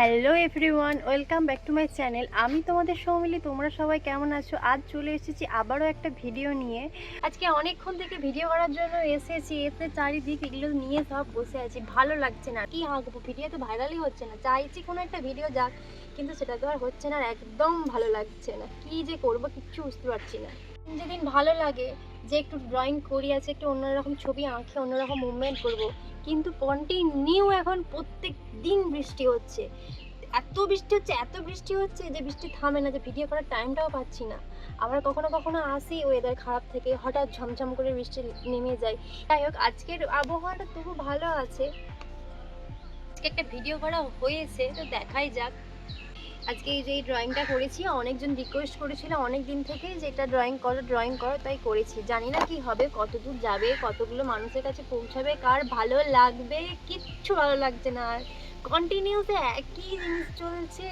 Hello everyone, welcome back to my channel. আমি তোমাদের সৌমিলি, তোমরা সবাই কেমন আছো? আজ চলে এসেছি আবারও একটা ভিডিও নিয়ে। আজকে অনেকক্ষণ থেকে ভিডিও করার জন্য এসেছি এসে চারিদিক এগুলো নিয়ে সব বসে আছি। ভালো লাগছে না। কি আঁকবো? ভিডিও তো ভাইরালই হচ্ছে না। চাইছি কোনো একটা ভিডিও যাক। কিন্তু সেটা তো আর হচ্ছে না আর একদম ভালো লাগছে না। কি যে করব কিচ্ছু বুঝতে পারছি না। যেদিন ভালো লাগে, যে একটু ড্রয়িং করি আছে একটু অন্যরকম ছবি আঁকে, অন্যরকম মুভমেন্ট করব, কিন্তু কন্টিনিউ এখন প্রত্যেক দিন বৃষ্টি হচ্ছে। এত বৃষ্টি হচ্ছে, এত বৃষ্টি হচ্ছে যে বৃষ্টি থামে না, যে ভিডিও করার টাইমটাও পাচ্ছি না। আবার কখনো কখনো আসি ওয়েদার খারাপ থেকে, হঠাৎ ঝমঝম করে বৃষ্টি নেমে যায়। যাই হোক, আজকের আবহাওয়াটা তবু ভালো আছে। আজকে একটা ভিডিও করা হয়েছে, তো দেখাই যাক। আজকে এই যে এই ড্রয়িংটা করেছি, অনেকজন রিকোয়েস্ট করেছিল অনেক দিন থেকে যে এটা ড্রয়িং করো ড্রয়িং করো, তাই করেছি। জানি না কি হবে কত দূর যাবে, কতগুলো মানুষের কাছে পৌঁছাবে, কার ভালো লাগবে, কিচ্ছু ভালো লাগছে না। আর কন্টিনিউতে একই জিনিস চলছে।